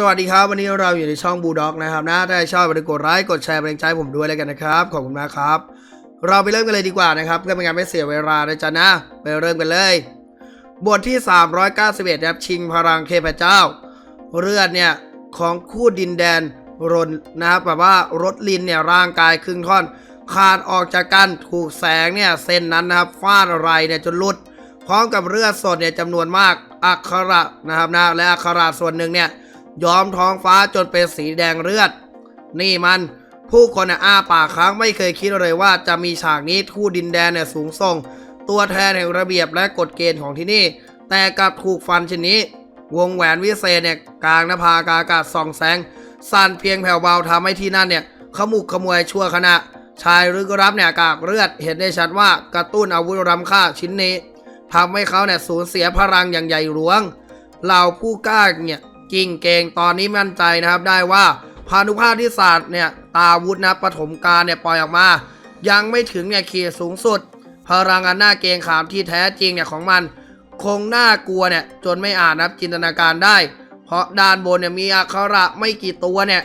สวัสดีครับ วันนี้เราอยู่ในช่องบูด็อกนะครับนะถ้าชอบอย่าลืมกดไลค์กดแชร์เป็นกำลังใจผมด้วยแล้วกันนะครับ ขอบคุณมากครับ เราไปเริ่มกันเลยดีกว่านะครับเพื่อเป็นการไม่เสียเวลานะจ๊ะนะไปเริ่มกันเลย บทที่ 391ครับชิงพลังเทพเจ้า เลือดเนี่ยของคู่ดินแดนรนนะครับแบบว่ารถลินเนี่ยร่างกายครึ่งท่อน ขาดออกจากกันถูกแสงเนี่ยเส้นนั้นนะครับฟาดอะไรเนี่ยจนหลุด พร้อมกับเลือดสดเนี่ยจำนวนมากอักขระนะครับนะและอักขระส่วนหนึ่งเนี่ย ย้อมท้องฟ้าจนเป็นสีแดงเลือด นี่มันผู้คนน่ะอ้าปากค้างไม่เคยคิดเลยว่าจะมีฉากนี้ทูตดินแดนเนี่ยสูงส่ง ตัวแทนแห่งระเบียบและกฎเกณฑ์ของที่นี่ แต่กลับถูกฟันชนนี้ วงแหวนวิเศษเนี่ยกลางนภากาอากาศส่องแสงสั่นเพียงแผ่วเบาทำให้ที่นั่นเนี่ยขมุกขมวยชั่วขณะ ชายรึกรับเนี่ยกากเลือดเห็นได้ชัดว่ากระตุ้นอาวุธรำค่าชิ้นนี้ทำให้เขาเนี่ยสูญเสียพลังอย่างใหญ่หลวงเหล่าผู้กล้าเนี่ย กิ่งเกงตอนนี้มั่นใจนะครับได้ว่าพานุภาพที่ศาสตร์เนี่ยตาวุธนะปฐมการเนี่ยปล่อยออกมา ยังไม่ถึงเนี่ยขีดสูงสุด พลังอันน่าเกงขามที่แท้จริงเนี่ยของมัน คงน่ากลัวเนี่ยจนไม่อาจนับจินตนาการได้ เพราะด้านบนเนี่ยมีอักขระไม่กี่ตัวเนี่ย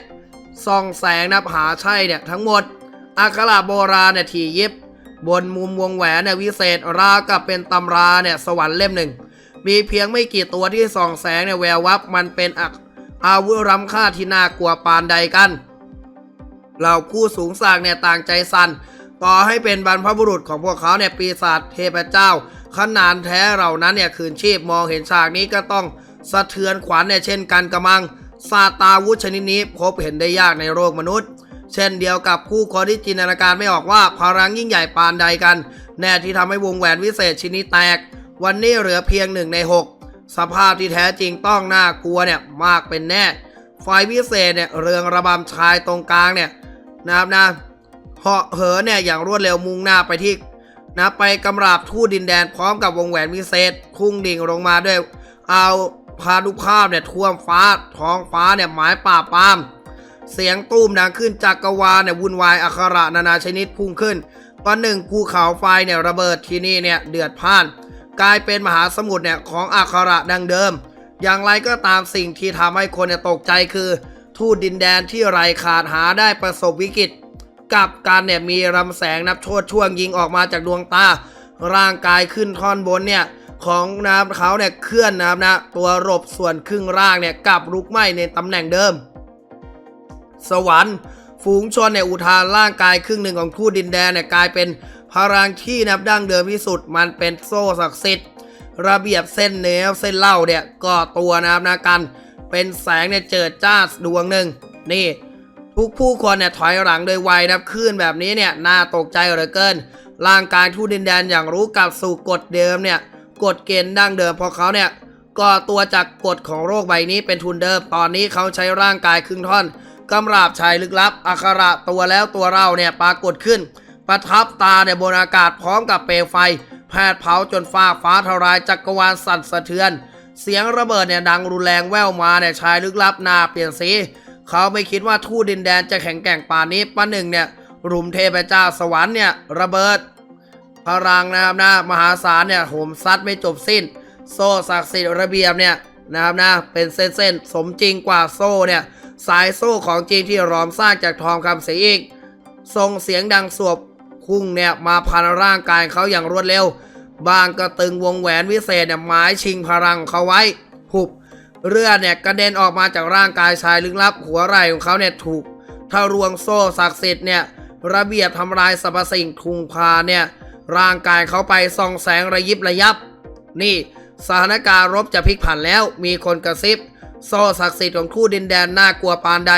ส่องแสงนับหาใช่เนี่ยทั้งหมดอักขระโบราณเนี่ยถี่ยิบบนมุมวงแหวนเนี่ยวิเศษราวกับเป็นตำราเนี่ยสวรรค์เล่มหนึ่ง มีเพียงไม่กี่ตัวที่ส่องแสงเนี่ยแวววับมันเป็นอักอาวุธล้ำค่าที่น่ากลัวปานใดกัน เหล่าผู้สูงสางเนี่ยต่างใจสั่นต่อให้เป็นบรรพบุรุษของพวกเขาเนี่ยปีศาจเทพเจ้า ขนานแท้เหล่านั้นเนี่ยคืนชีพมองเห็นฉากนี้ก็ต้องสะเทือนขวัญเนี่ยเช่นกันกระมังซาตาวุธชนิดนี้พบเห็นได้ยากในโลกมนุษย์ เช่นเดียวกับผู้คนที่จินตนาการไม่ออกว่าพลังยิ่งใหญ่ปานใดกัน แน่ที่ทำให้วงแหวนวิเศษชิ้นนี้แตก วันนี้เหลือเพียงหนึ่งในหกสภาพที่แท้จริงต้องน่ากลัวเนี่ยมากเป็นแน่ไฟวิเศษเนี่ยเรืองระบำชายตรงกลางเนี่ยนะครับนะเหาะเหินเนี่ยอย่างรวดเร็วมุ่งหน้าไปที่นะไปกำราบทูตดินแดนพร้อมกับวงแหวนวิเศษพุ่งดิ่งลงมาด้วย เอาพานุภาพเนี่ยท่วมฟ้าท้องฟ้าเนี่ยหมายป่าปาม เสียงตู้มดังขึ้นจากกรวาลเนี่ยวุ่นวายอักขระนานาชนิดพุ่งขึ้นประหนึ่งภูเขาไฟเนี่ยระเบิดที่นี่เนี่ยเดือดพ่าน กลายเป็นมหาสมุทรเนี่ยของอักขระดังเดิม อย่างไรก็ตามสิ่งที่ทำให้คนเนี่ยตกใจคือ ทูตดินแดนที่ไร้ขาดหาได้ประสบวิกฤตกับการเนี่ยมีลำแสงนับโชดช่วงยิงออกมาจากดวงตา ร่างกายขึ้นท่อนบนเนี่ยของน้ำเขาเนี่ยเคลื่อนนะครับนะตัวรบส่วนครึ่งร่างเนี่ยกลับลุกไหม้ในตำแหน่งเดิม สวรรค์ฝูงชนเนี่ยอุทานร่างกายครึ่งหนึ่งของทูตดินแดนเนี่ยกลายเป็น พลังที่นับดั้งเดิมที่สุดมันเป็นโซ่ศักดิ์สิทธิ์ ระเบียบเส้นเนื้อเส้นเล่าเนี่ยก็ตัวนะครับนะกัน เป็นแสงเนี่ยเจิดจ้าดวงหนึ่งนี่ ทุกผู้คนเนี่ยถอยหลังโดยไวนับคลื่นแบบนี้เนี่ยน่าตกใจเหลือเกิน ร่างกายทูตดินแดนอย่างรู้กลับสู่กฎเดิมเนี่ยกฎเกณฑ์ดั้งเดิมพราะเขาเนี่ยก็ตัวจากกฎของโรคใบนี้เป็นทุนเดิม ตอนนี้เขาใช้ร่างกายครึ่งท่อนกำราบชายลึกลับอักขระตัวแล้วตัวเราเนี่ยปรากฏขึ้น ประทับตาในบนอากาศพร้อมกับเปลวไฟ แผดเผาจนฟ้าฟ้าทลายจักรวาลสั่นสะเทือน เสียงระเบิดเนี่ยดังรุนแรงแว่วมาเนี่ยชายลึกลับหน้าเปลี่ยนสีเขาไม่คิดว่าทูตดินแดนจะแข็งแกร่งป่านนี้ป้าหนึ่งเนี่ยรุมเทพเจ้าสวรรค์เนี่ยระเบิด พลังนะครับนะมหาศาลเนี่ยโหมซัดไม่จบสิ้น โซ่ศักดิ์สิทธิ์ระเบียบเนี่ยนะครับนะเป็นเส้นๆสมจริงกว่าโซ่เนี่ยสายโซ่ของจริงที่รอมสร้างจากทองคำเสียอีกส่งเสียงดังสวบ พุ่งเนี่ยมาพันร่างกายเขาอย่างรวดเร็ว บางก็ตึงวงแหวนวิเศษเนี่ยหมายชิงพลังเขาไว้หุบเลือดเนี่ยกระเด็นออกมาจากร่างกายชายลึกลับ หัวไหล่ของเขาเนี่ยถูกทะรวงโซ่ศักดิ์สิทธิ์เนี่ยระเบียบทำลายสรรพสิ่งทุงพาเนี่ยร่างกายเขาไปส่องแสงระยิบระยับ นี่สถานการณ์รบจะพลิกผันแล้ว มีคนกระซิบ โซ่ศักดิ์สิทธิ์ของคู่ดินแดนน่ากลัวปานใด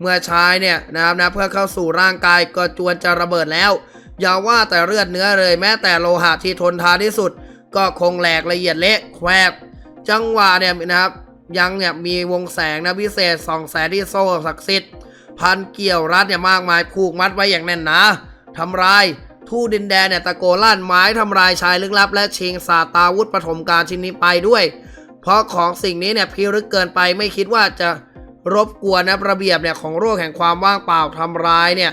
เมื่อชายเนี่ยนะครับนะเพื่อเข้าสู่ร่างกายก็จวนจะระเบิดแล้ว อย่าว่าแต่เลือดเนื้อเลยแม้แต่โลหะที่ทนทานที่สุด ก็คงแหลกละเอียดเละแควบจังหวะเนี่ยนะครับ ยังเนี่ยมีวงแสงนะพิเศษสองแสงที่โซ่ศักดิ์สิทธิ์พันเกี่ยวรัดเนี่ยมากมายผูกมัดไว้อย่างแน่นหนาทำลายทูตดินแดนเนี่ยตะโกนลั่นไม้ทำลายชายลึกลับ และชิงสาตาวุธปฐมการชิ้นนี้ไปด้วย เพราะของสิ่งนี้เนี่ยพิรึกเกินไปไม่คิดว่าจะรบกวนนะระเบียบเนี่ยของโรคแห่งความว่างเปล่าทำร้ายเนี่ย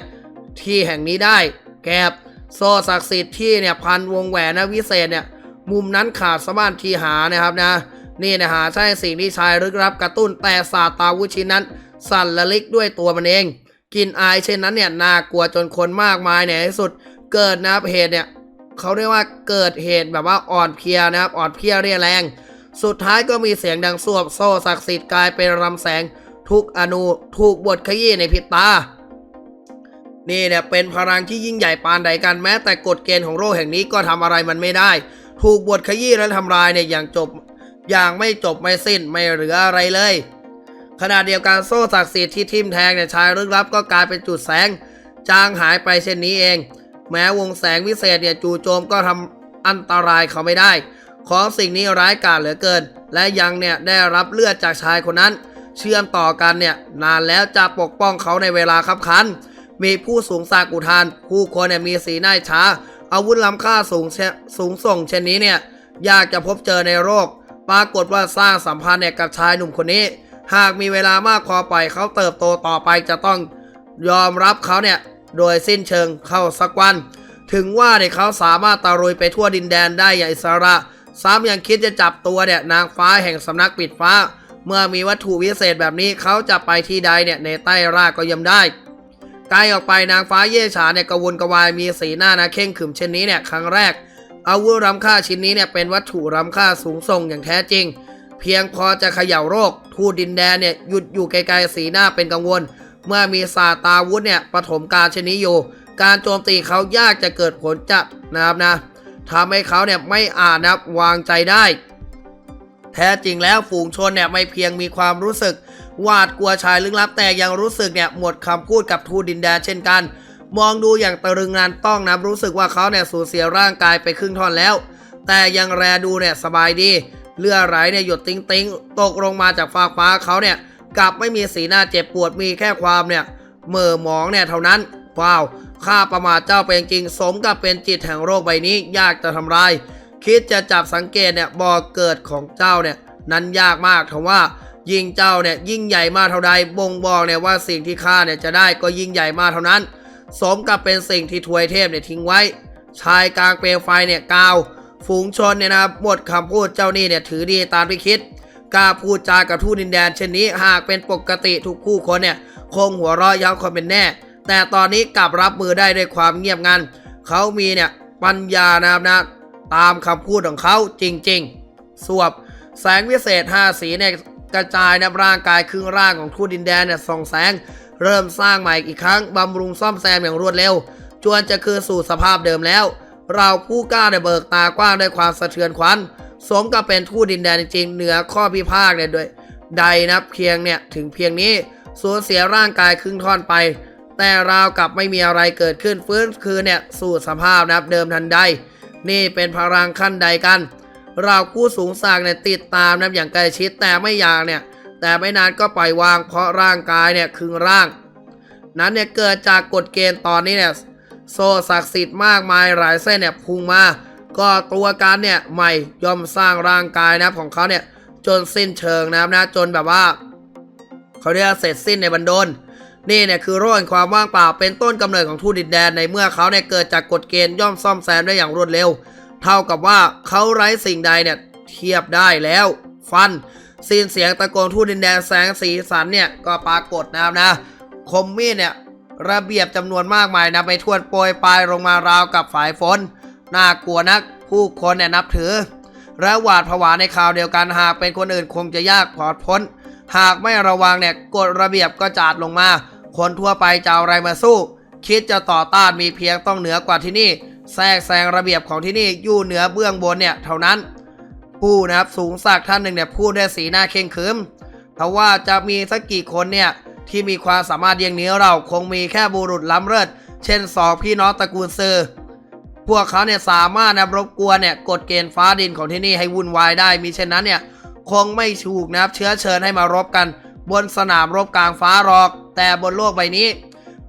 ที่แห่งนี้ได้ แกบโซ่ศักดิ์สิทธิ์ที่เนี่ยพันวงแหวนนะวิเศษเนี่ยมุมนั้นขาดสมานทีหานะครับนะนี่นะฮะใช่สิ่งที่ชายลึกลับกระตุ้นแต่ศาสตาวุชินนั้น สั่นละลิกด้วยตัวมันเองกลินอายเช่นนั้นเนี่ยน่ากลัวจนคนมากมายเนี่ยในที่สุดเกิดนะครับเหตุเนี่ยเขาเรียกว่าเกิดเหตุแบบว่าอ่อนเพลียนะครับอ่อนเพลียเรียแรง สุดท้ายก็มีเสียงดังสวบโซ่ศักดิ์สิทธิ์กลายเป็นรำแสงทุกอนูถูกบดขยี้ในพริบตา นี่เนี่ยเป็นพลังที่ยิ่งใหญ่ปานใดกันแม้ แต่กฎเกณฑ์ของโลกแห่งนี้ก็ทำอะไรมันไม่ได้ ถูกบดขยี้และทำลายเนี่ยอย่างจบอย่างไม่จบไม่สิ้นไม่เหลืออะไรเลย ขณะเดียวกันโซ่ศักดิ์สิทธิ์ที่ทิ่มแทงเนี่ยชายลึกลับก็กลายเป็นจุดแสง จางหายไปเช่นนี้เอง แม้วงแสงวิเศษเนี่ยจู่โจมก็ทำอันตรายเขาไม่ได้ ของสิ่งนี้ร้ายกาจเหลือเกิน และยังเนี่ยได้รับเลือดจากชายคนนั้น เชื่อมต่อกันเนี่ยนานแล้วจะปกป้องเขาในเวลาคับขัน มีผู้สูงสากอุทาน ผู้คนเนี่ยมีสีหน้าช้า อาวุธล้ำค่าสูงสูงส่งเช่นนี้เนี่ยยากจะพบเจอในโลกปรากฏว่าสร้างสัมพันธ์เนี่ยกับชายหนุ่มคนนี้ หากมีเวลามากพอไปเขาเติบโตต่อไปจะต้องยอมรับเขาเนี่ยโดยสิ้นเชิงเข้าสักวัน ถึงว่าเนี่ยเขาสามารถตะรุยไปทั่วดินแดนได้อย่างอิสระ ซ้ำยังคิดจะจับตัวเนี่ยนางฟ้าแห่งสำนักปิดฟ้า เมื่อมีวัตถุวิเศษแบบนี้เขาจะไปที่ใดเนี่ยในใต้รากก็ย่อมได้ ไกลออกไปนางฟ้าเย่ฉาเนี่ยกระวนกระวายมีสีหน้านะเข่งขึมเช่นนี้เนี่ยครั้งแรก อาวุธล้ำค่าชิ้นนี้เนี่ยเป็นวัตถุล้ำค่าสูงส่งอย่างแท้จริง เพียงพอจะเขย่าโรค ทูดินแดนเนี่ยหยุดอยู่ไกลๆสีหน้าเป็นกังวล เมื่อมีซาตาวุธเนี่ยปฐมการชนนี้อยู่การโจมตีเขายากจะเกิดผลจะนะครับนะทำให้เขาเนี่ยไม่อาจนับวางใจได้ แท้จริงแล้วฝูงชนเนี่ยไม่เพียงมีความรู้สึก หวาดกลัวชายลึกลับแต่ยังรู้สึกเนี่ยหมดคำพูดกับทูตดินแดนเช่นกัน มองดูอย่างตะลึงงานต้องนะรู้สึกว่าเขาเนี่ยสูญเสียร่างกายไปครึ่งท่อนแล้ว แต่ยังแรดูเนี่ยสบายดี เลือดไหลเนี่ยหยดติ้งติ้งตกลงมาจากฟ้ากฟ้าเขาเนี่ยกลับไม่มีสีหน้าเจ็บปวดมีแค่ความเนี่ยเหม่อมองเนี่ยเท่านั้นว้าวข้าประมาทเจ้าเป็นจริงสมกับเป็นจิตแห่งโรคใบนี้ยากจะทำลายคิดจะจับสังเกตเนี่ยบ่อเกิดของเจ้าเนี่ยนั้นยากมากทว่า ยิ่งเจ้าเนี่ยยิ่งใหญ่มากเท่าใดบ่งบอกเนี่ยว่าสิ่งที่ข้าเนี่ยจะได้ก็ยิ่งใหญ่มากเท่านั้น สมกับเป็นสิ่งที่ทวยเทพเนี่ยทิ้งไว้ ชายกลางเปลวไฟเนี่ยกล่าว ฝูงชนเนี่ยนะครับหมดคำพูดเจ้านี่เนี่ยถือดีตามที่คิดกล้าพูดจากับทูตดินแดนเช่นนี้หากเป็นปกติทุกผู้คนเนี่ยคงหัวเราะย้าคนเป็นแน่ แต่ตอนนี้กลับรับมือได้ด้วยความเงียบงันเขามีเนี่ยปัญญานะครับนะตามคำพูดของเขาจริง ๆ สวบแสงวิเศษ5สีเนี่ย กระจายในร่างกายครึ่งร่างของทูตดินแดนเนี่ยส่องแสง เริ่มสร้างใหม่อีกครั้งบำรุงซ่อมแซมอย่างรวดเร็ว จวนจะคืนสู่สภาพเดิมแล้ว เราผู้กล้าได้เบิกตากว้างด้วยความสะเทือนขวัญสมกับเป็นทูตดินแดนจริงเหนือข้อพิพากษ์เนี่ยด้วยใดนะเพียงเนี่ยถึงเพียงนี้สูญเสียร่างกายครึ่งท่อนไป แต่ราวกับไม่มีอะไรเกิดขึ้นฟื้นคืนเนี่ยสู่สภาพนะครับเดิมทันใด นี่เป็นพลังขั้นใดกัน เราผู้สูงสากเนี่ยติดตามนะอย่างใกล้ชิดแต่ไม่อยากเนี่ย แต่ไม่นานก็ปล่อยวาง เพราะร่างกายเนี่ยครึ่งร่าง นั้นเนี่ยเกิดจากกฎเกณฑ์ตอนนี้เนี่ยโซศักดิ์สิทธิ์มากมายหลายเส้นเนี่ยพุ่งมาก็ตัวการเนี่ยใหม่ย่อมสร้างร่างกายนะครับของเขาเนี่ยจนสิ้นเชิงนะครับนะจนแบบว่าเขาเรียกเสร็จสิ้นในบรรดลนี่เนี่ยคือโรคแห่งความว่างเปล่าเป็นต้นกำเนิดของทูตดินแดนในเมื่อเขาเนี่ยเกิดจากกฎเกณฑ์ย่อมซ่อมแซมได้อย่างรวดเร็ว เท่ากับว่าเขาไร้สิ่งใดเนี่ยเทียบได้แล้ว ฟันสิ้นเสียงตะโกนทูตดินแดนแสงสีสันเนี่ยก็ปรากฏนะครับนะ คมมีดเนี่ยระเบียบจำนวนมากมายนะไปทวนโปรยปลายลงมาราวกับฝายฝนน่ากลัวนักผู้คนเนี่ยนับถือ และหวาดผวาในข่าวเดียวกันหากเป็นคนอื่นคงจะยากปลอดพ้น หากไม่ระวังเนี่ยกฎระเบียบก็จาดลงมา คนทั่วไปจะเอาอะไรมาสู้ คิดจะต่อต้านมีเพียงต้องเหนือกว่าที่นี่ แทรกแซงระเบียบของที่นี่อยู่เหนือเบื้องบนเนี่ยเท่านั้น ผู้นะครับสูงสักท่านหนึ่งเนี่ยพูดด้วยสีหน้าเข่งขรึมเพราะว่าจะมีสักกี่คนเนี่ยที่มีความสามารถเยียงเหนี้เราคงมีแค่บุรุษล้ำเลิศเช่นสองพี่น้องตระกูลซือพวกเขาเนี่ยสามารถนะรบกวนเนี่ยกฎเกณฑ์ฟ้าดินของที่นี่ให้วุ่นวายได้มีเช่นนั้นเนี่ยคงไม่ถูกนะครับเชื้อเชิญให้มารบกัน บนสนามรบกลางฟ้าหรอก แต่บนโลกใบนี้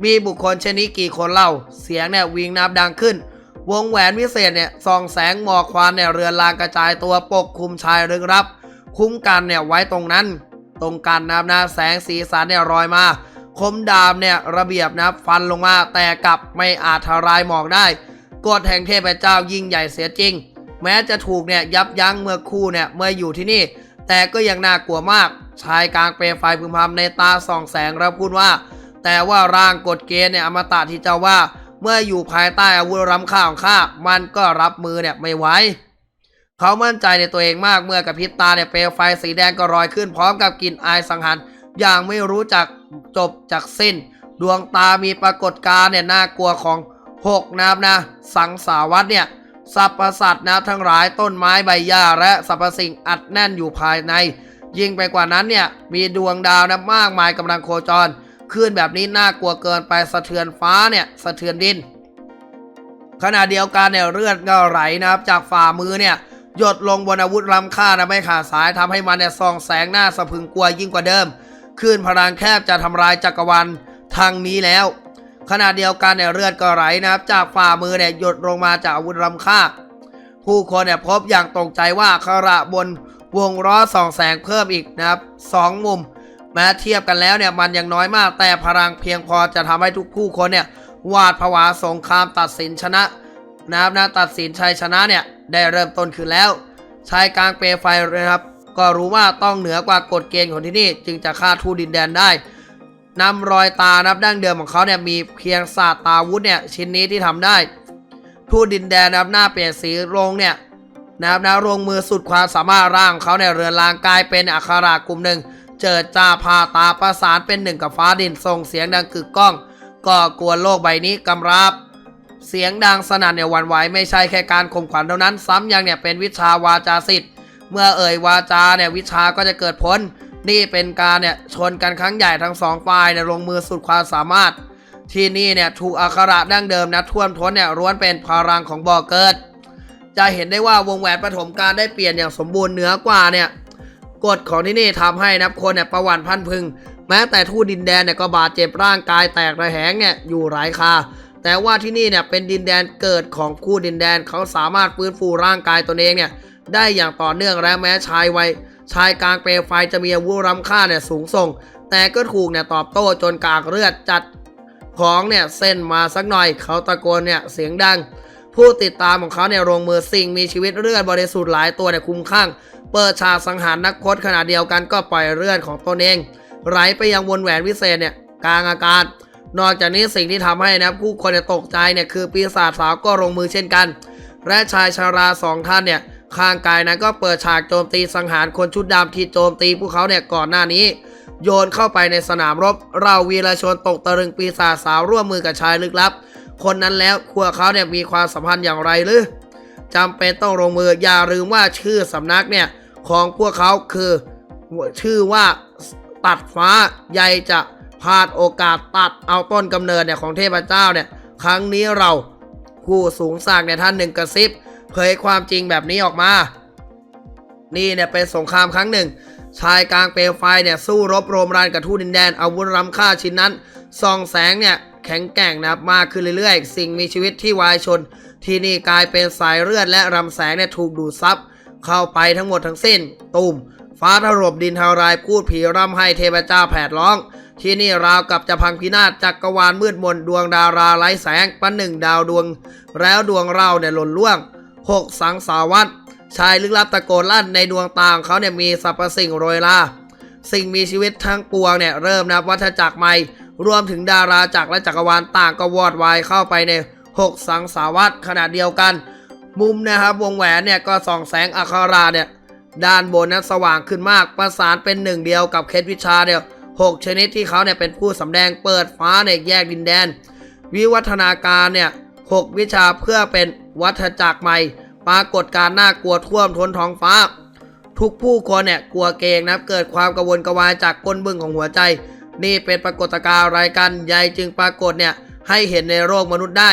มีบุคคลเช่นนี้กี่คนเล่า เสียงเนี่ยวิงนับดังขึ้น วงแหวนวิเศษเนี่ยส่องแสงหมอกควันเนี่ยเรือนรางกระจายตัวปกคลุมชายลึกลับ คุ้มกันเนี่ยไว้ตรงนั้น ตรงกันนะนะแสงสีสันเนี่ยรอยมา คมดาบเนี่ยระเบียบนะฟันลงมา แต่กลับไม่อาจทลายหมอกได้กฎแห่งเทพเจ้ายิ่งใหญ่เสียจริง แม้จะถูกเนี่ยยับยั้งเมื่อคู่เนี่ยเมื่ออยู่ที่นี่ แต่ก็ยังน่ากลัวมาก ชายกลางเปลวไฟพึมพำในตาส่องแสงแล้วพูดว่า แต่ว่าร่างกฎเกณฑ์เนี่ยอมตะที่เจ้าว่า เมื่ออยู่ภายใต้อาวุธร้ำค่าของข้ามันก็รับมือเนี่ยไม่ไหวเขามั่นใจในตัวเองมากเมื่อกระพริบตาเนี่ยเปลวไฟสีแดงก็ลอยขึ้นพร้อมกับกลิ่นอายสังหารอย่างไม่รู้จักจบจากสิ้น ดวงตามีปรากฏการณ์เนี่ยน่ากลัวของหกนะครับนะ สังสาวัตเนี่ยสรรพสัตว์นะทั้งหลายต้นไม้ใบหญ้าและสรรพสิ่งอัดแน่นอยู่ภายใน ยิ่งไปกว่านั้นเนี่ยมีดวงดาวนะมากมายกำลังโคจร คลื่นแบบนี้น่ากลัวเกินไปสะเทือนฟ้าเนี่ยสะเทือนดิน ขณะเดียวกันเนี่ยเลือดก็ไหลนะครับ จากฝ่ามือเนี่ยหยดลงบนอาวุธล้ำค่านะไม่ขาดสายทำให้มันเนี่ยส่องแสงหน้าสะพึงกลัวยิ่งกว่าเดิมคลื่นพลังแคบจะทำลายจักรวาลทางนี้แล้ว ขณะเดียวกันเนี่ยเลือดก็ไหลนะครับ จากฝ่ามือเนี่ยหยดลงมาจากอาวุธล้ำค่า ผู้คนเนี่ยพบอย่างตกใจว่าขระบนวงล้อส่องแสงเพิ่มอีกนะครับสองมุม แม้เทียบกันแล้วเนี่ยมันยังน้อยมาก แต่พลังเพียงพอจะทำให้ทุกผู้คนเนี่ยหวาดผวาสงครามตัดสินชนะนะครับนะตัดสินชัยชนะเนี่ยได้เริ่มต้นขึ้นแล้วชายกลางเปไฟนะครับ ก็รู้ว่าต้องเหนือกว่ากฎเกณฑ์ของที่นี่ จึงจะฆ่าทูดินแดนได้นำรอยตานับดั้งเดิมของเขาเนี่ยมีเพียงศาสตราวุธเนี่ยชิ้นนี้ที่ทำได้ทูดินแดนนะครับหน้าเปลี่ยนสีลงเนี่ยนะครับนะลงมือสุดความสามารถร่างของเขาเนี่ยเรือนรางกลายเป็นอัครากลุ่มหนึ่ง เจิดจ้าพาตาประสานเป็นหนึ่งกับฟ้าดินส่งเสียงดังกึกก้อง ก็กวนโลกใบนี้กำราบเสียงดังสนั่นเนี่ยวันไหวไม่ใช่แค่การข่มขวัญเท่านั้น ซ้ำยังเนี่ยเป็นวิชาวาจาสิทธิ์ เมื่อเอ่ยวาจาเนี่ยวิชาก็จะเกิดผล นี่เป็นการเนี่ยชนกันครั้งใหญ่ทั้งสองฝ่ายเนี่ยลงมือสุดความสามารถ ที่นี่เนี่ยถูกอักขระดั้งเดิมนะท่วมท้นเนี่ยล้วนเป็นพลังของบ่อเกิด จะเห็นได้ว่าวงแหวนปฐมการได้เปลี่ยนอย่างสมบูรณ์เหนือกว่าเนี่ย กฎของที่นี่ทำให้นับคนเนี่ยประวัติพันพึง แม้แต่ทูตดินแดนเนี่ยก็บาดเจ็บร่างกายแตกระแหงเนี่ยอยู่หลายคา แต่ว่าที่นี่เนี่ยเป็นดินแดนเกิดของคู่ดินแดนเขาสามารถฟื้นฟูร่างกายตนเองเนี่ยได้อย่างต่อเนื่องและแม้ชายวัยชายกลางเปลวไฟจะมีอาวุธล้ำค่าเนี่ยสูงส่ง แต่ก็ถูกเนี่ยตอบโต้จนกากเลือดจัดของเนี่ยเส้นมาสักหน่อยเขาตะโกนเนี่ยเสียงดัง ผู้ติดตามของเขาเนี่ยลงมือสิ่งมีชีวิตเลือดบริสุทธิ์หลายตัวเนี่ยคุ้มข้าง เปิดฉากสังหารนักพจน์ขณะเดียวกันก็ปล่อยเลือดของตนเอง ไหลไปยังวนแหวนวิเศษเนี่ยกลางอากาศ นอกจากนี้สิ่งที่ทำให้นะผู้คนตกใจเนี่ยคือปีศาจสาวก็ลงมือเช่นกัน และชายชาราสองท่านเนี่ยข้างกายนะก็เปิดฉากโจมตีสังหารคนชุดดำที่โจมตีพวกเขาเนี่ยก่อนหน้านี้ โยนเข้าไปในสนามรบ เราวีรชนตกตะลึงปีศาจสาวร่วมมือกับชายลึกลับ คนนั้นแล้วพวเขาเนี่ยมีความสัมพันธ์อย่างไรหรือ จำเป็นต้องลงมืออย่าลืมว่าชื่อสำนักเนี่ยของพวกเขาคือชื่อว่าตัดฟ้าใยจะพลาดโอกาสตัดเอาต้นกำเนิดเนี่ยของเทพเจ้าเนี่ยครั้งนี้เราผู้สูงสร้างเนี่ยท่านหนึ่งกระซิบเผยความจริงแบบนี้ออกมา นี่เนี่ยเป็นสงครามครั้งหนึ่ง ชายกลางเปลวไฟเนี่ยสู้รบโรมรานกับทูตดินแดนอาวุธล้ำค่าชิ้นนั้นส่องแสงเนี่ยแข็งแกร่งนะครับมากขึ้นเรื่อยๆ สิ่งมีชีวิตที่วายชน ที่นี่กลายเป็นสายเลือดและรำแสงเนี่ยถูกดูดซับเข้าไปทั้งหมดทั้งสิ้น ตุ่มฟ้าถล่มดินทารายพูดผีร่ำให้เทพเจ้าแผดร้อง ที่นี่ราวกับจะพังพินาศจักรวาลมืดมนดวงดาราไร้แสงปันหนึ่งดาวดวง แล้วดวงเราเนี่ยหล่นล่วงหกสังสาวัตชายลึกลับตะโกนลั่นในดวงตาของเขาเนี่ยมีสรรพสิ่งโรยลาสิ่งมีชีวิตทั้งปวงเนี่ยเริ่มนับวัฏจักรใหม่ รวมถึงดาราจักรและจักรวาลต่างก็วอดวายเข้าไปใน หกสังสาวัตขนาดเดียวกัน มุมนะครับวงแหวนเนี่ยก็ส่องแสงอัคราเนี่ยด้านบนนั้นสว่างขึ้นมากประสานเป็นหนึ่งเดียวกับเคสวิชาเนี่ยหกชนิดที่เขาเนี่ยเป็นผู้สำแดงเปิดฟ้าในแยกดินแดน วิวัฒนาการเนี่ยหกวิชาเพื่อเป็นวัฏจักรใหม่ ปรากฏการน่ากลัวท่วมท้นท้องฟ้า ทุกผู้คนเนี่ยกลัวเกงนับเกิดความกังวลกระวายจากก้นบึ้งของหัวใจ นี่เป็นปรากฏการณ์อะไรายกันใหญ่จึงปรากฏเนี่ยให้เห็นในโลกมนุษย์ได้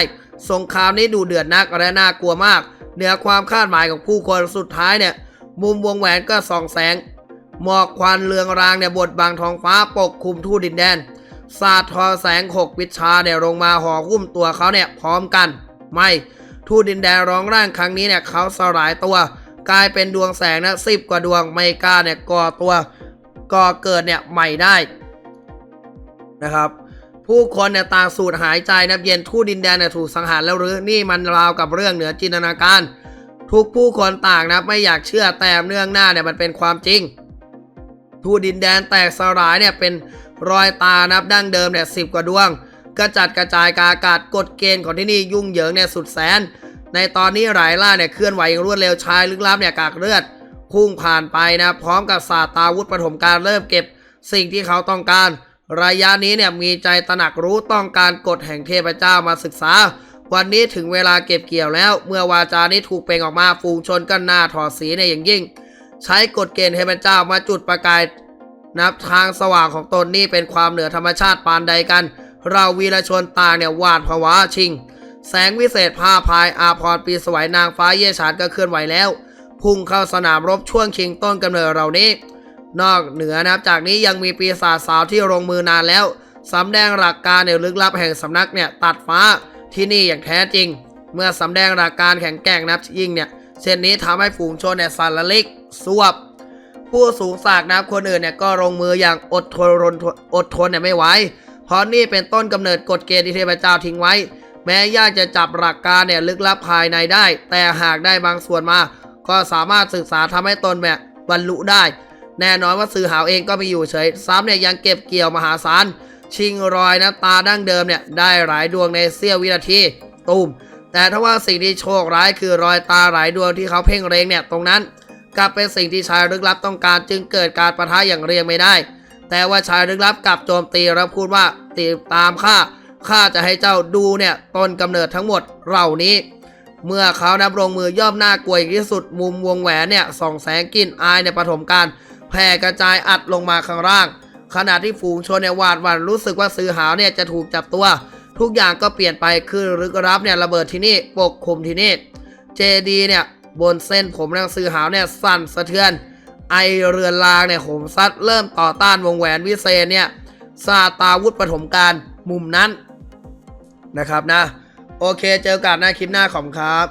สงครามนี้ดูเดือดนักและน่ากลัวมาก เหนือความคาดหมายของผู้คนสุดท้ายเนี่ย มุมวงแหวนก็ส่องแสง หมอกควันเรืองรางเนี่ยบดบังท้องฟ้าปกคลุมทูตดินแดนสาดทอแสงหกวิชาเนี่ยลงมาห่อหุ้มตัวเขาเนี่ยพร้อมกัน ไม่ทูตดินแดนร้องร่างครั้งนี้เนี่ยเขาสลายตัว กลายเป็นดวงแสงนะสิบกว่าดวงไม่กล้าเนี่ยก่อตัวก่อเกิดเนี่ยใหม่ได้นะครับ ผู้คนเนี่ยต่างสูดหายใจนะเย็นทูตดินแดนเนี่ยถูกสังหารแล้วหรือนี่มันราวกับเรื่องเหนือจินตนาการ ทุกผู้คนต่างนะไม่อยากเชื่อแต่เนื่องหน้าเนี่ยมันเป็นความจริง ทู่ดินแดนแตกสลายเนี่ยเป็นรอยตานับดั้งเดิมเนี่ยสิบกว่าดวงกระจัดกระจายกาอากาศกฎเกณฑ์ของที่นี่ยุ่งเหยิงเนี่ยสุดแสน ในตอนนี้หลายล่าเนี่ยเคลื่อนไหวอย่างรวดเร็วชายลึกลับเนี่ยกากเลือดพุ่งผ่านไปนะ พร้อมกับศาสตราวุธปฐมการเริ่มเก็บสิ่งที่เขาต้องการ ระยะนี้เนี่ยมีใจตระหนักรู้ต้องการกฎแห่งเทพเจ้ามาศึกษา วันนี้ถึงเวลาเก็บเกี่ยวแล้ว เมื่อวาจานี้ถูกเปล่งออกมาฝูงชนก็หน้าถอดสีในอย่างยิ่ง ใช้กฎเกณฑ์เทพเจ้ามาจุดประกายนับทางสว่างของตนนี่เป็นความเหนือธรรมชาติปานใดกัน เราวีรชนตาเนี่ยหวาดผวาชิง แสงวิเศษผ้าพายอาพรปีสวยนางฟ้าเยฉานก็เคลื่อนไหวแล้ว พุ่งเข้าสนามรบช่วงชิงต้นกำเนิดเรานี้ นอกเหนือนะครับ จากนี้ยังมีปีศาจสาวที่ลงมือนานแล้วสำแดงหลักการในลึกลับแห่งสำนักเนี่ยตัดฟ้าที่นี่อย่างแท้จริง เมื่อสำแดงหลักการแข็งแกร่งนับยิ่งเนี่ยเช่นนี้ทำให้ฝูงชนเนี่ยสั่นละลิกสวบ ผู้สูงศักนับคนอื่นเนี่ยก็ลงมืออย่างอดทนรนอดทนเนี่ยไม่ไหวเพราะนี่เป็นต้นกำเนิดกฎเกณฑ์ที่เทพเจ้าทิ้งไว้ แม้ยากจะจับหลักการเนี่ยลึกลับภายในได้ แต่หากได้บางส่วนมา ก็สามารถศึกษาทำให้ตนแบบบรรลุได้ แน่นอนว่าสื่อหาวเองก็ไมีอยู่เฉย ซ้ำเนี่ยยังเก็บเกี่ยวมหาศาล ชิงรอยนะตาดั้งเดิมเนี่ยได้หลายดวงในเสี้ยววินาทีตูมแต่ถ้าว่าสิ่งที่โชคร้ายคือรอยตาหลายดวงที่เขาเพ่งเล็งเนี่ยตรงนั้นกลับเป็นสิ่งที่ชายลึกลับต้องการจึงเกิดการประทะอย่างเรียงไม่ได้ แต่ว่าชายลึกลับกลับโจมตีแล้วพูดว่าตีตามข้าข้าจะให้เจ้าดูเนี่ยต้นกำเนิดทั้งหมดเหล่านี้ เมื่อเขานับลงมือย่อมหน้ากลัวอย่างที่สุดมุมวงแหวนเนี่ยส่องแสงกลินอายในปฐมการ แผ่กระจายอัดลงมาข้างล่าง ขณะที่ฝูงชนเนี่ยหวาดหวั่นรู้สึกว่าซื้อหาวเนี่ยจะถูกจับตัว ทุกอย่างก็เปลี่ยนไปคือลึกลับเนี่ยระเบิดที่นี่ปกคลุมที่นี่เจดีเนี่ยบนเส้นผมนางซื้อหาวเนี่ยสั่นสะเทือน ไอเรือนลางเนี่ยโหมซัดเริ่มต่อต้านวงแหวนวิเศษเนี่ยซาตาวุธปฐมการมุมนั้นนะครับนะ โอเคเจอกันหน้าคลิปหน้าขอบครับ